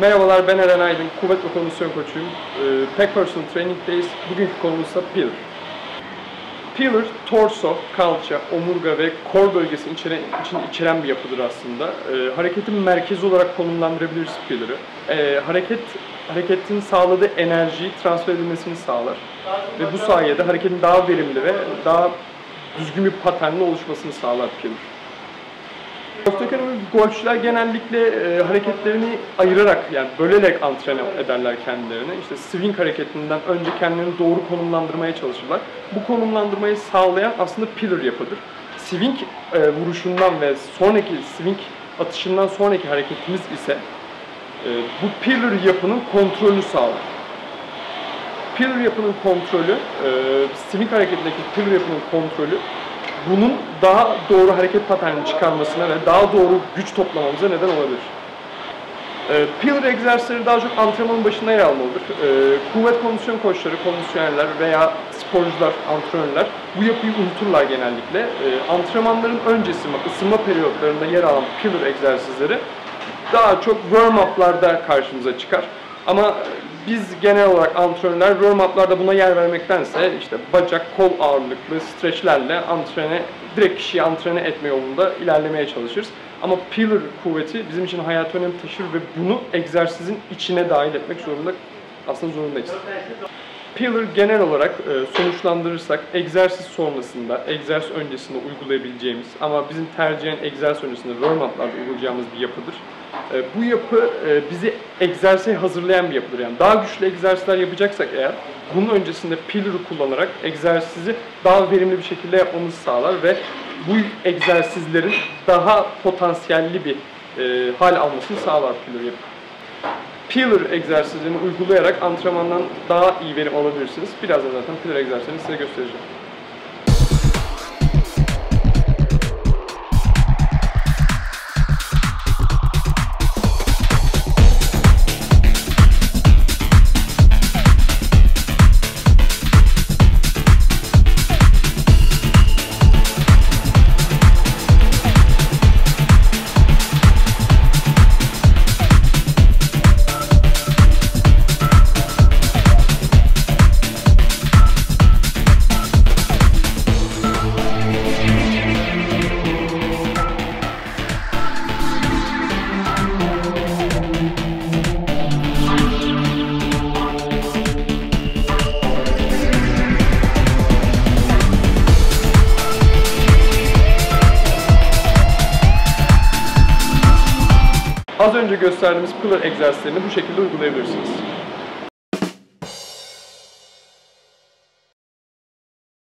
Merhabalar ben Eren Aydın, kuvvet ve kondisyon koçuyum. Ee, Pack Personal Training'deyiz. Bugünkü konumuz ise Pillar. Pillar, torso, kalça, omurga ve kor bölgesini içeren, için içeren bir yapıdır aslında. Ee, hareketin merkezi olarak konumlandırabiliriz Pillar'ı. Ee, hareket hareketin sağladığı enerjiyi transfer edilmesini sağlar. Ve bu sayede hareketin daha verimli ve daha düzgün bir paternle oluşmasını sağlar Pillar. Osteokonomik golfçüler genellikle e, hareketlerini ayırarak yani bölerek antren ederler kendilerini. İşte swing hareketinden önce kendilerini doğru konumlandırmaya çalışırlar. Bu konumlandırmayı sağlayan aslında pillar yapıdır. Swing e, vuruşundan ve sonraki swing atışından sonraki hareketimiz ise e, bu pillar yapının kontrolünü sağlar. Pillar yapının kontrolü, e, swing hareketindeki pillar yapının kontrolü bunun daha doğru hareket paterni çıkarmasına ve daha doğru güç toplamamıza neden olabilir. E, pillar egzersizleri daha çok antrenmanın başında yer almalıdır. E, kuvvet kondisyon koçları, kondisyonerler veya sporcular, antrenörler bu yapıyı unuturlar genellikle. E, antrenmanların öncesi, ısınma periyotlarında yer alan pillar egzersizleri daha çok warm-up'larda karşımıza çıkar. Ama biz genel olarak antrenörler warm-up'larda buna yer vermektense işte bacak, kol ağırlıklı streçlerle antrene, direkt kişiyi antrene etme yolunda ilerlemeye çalışırız. Ama pillar kuvveti bizim için hayat önem taşır ve bunu egzersizin içine dahil etmek zorunda aslında zorundayız. Pillar genel olarak e, sonuçlandırırsak egzersiz sonrasında, egzersiz öncesinde uygulayabileceğimiz ama bizim tercihen egzersiz öncesinde warm-up'larda uygulayacağımız bir yapıdır. E, bu yapı e, bizi egzersize hazırlayan bir yapıdır. Yani daha güçlü egzersizler yapacaksak eğer bunun öncesinde pillar'ı kullanarak egzersizi daha verimli bir şekilde yapmamızı sağlar ve bu egzersizlerin daha potansiyelli bir hal almasını sağlar pillar yapı. Pillar egzersizlerini uygulayarak antrenmandan daha iyi verim alabilirsiniz. Birazdan zaten pillar egzersizlerini size göstereceğim. Az önce gösterdiğimiz pillar egzersizlerini bu şekilde uygulayabilirsiniz.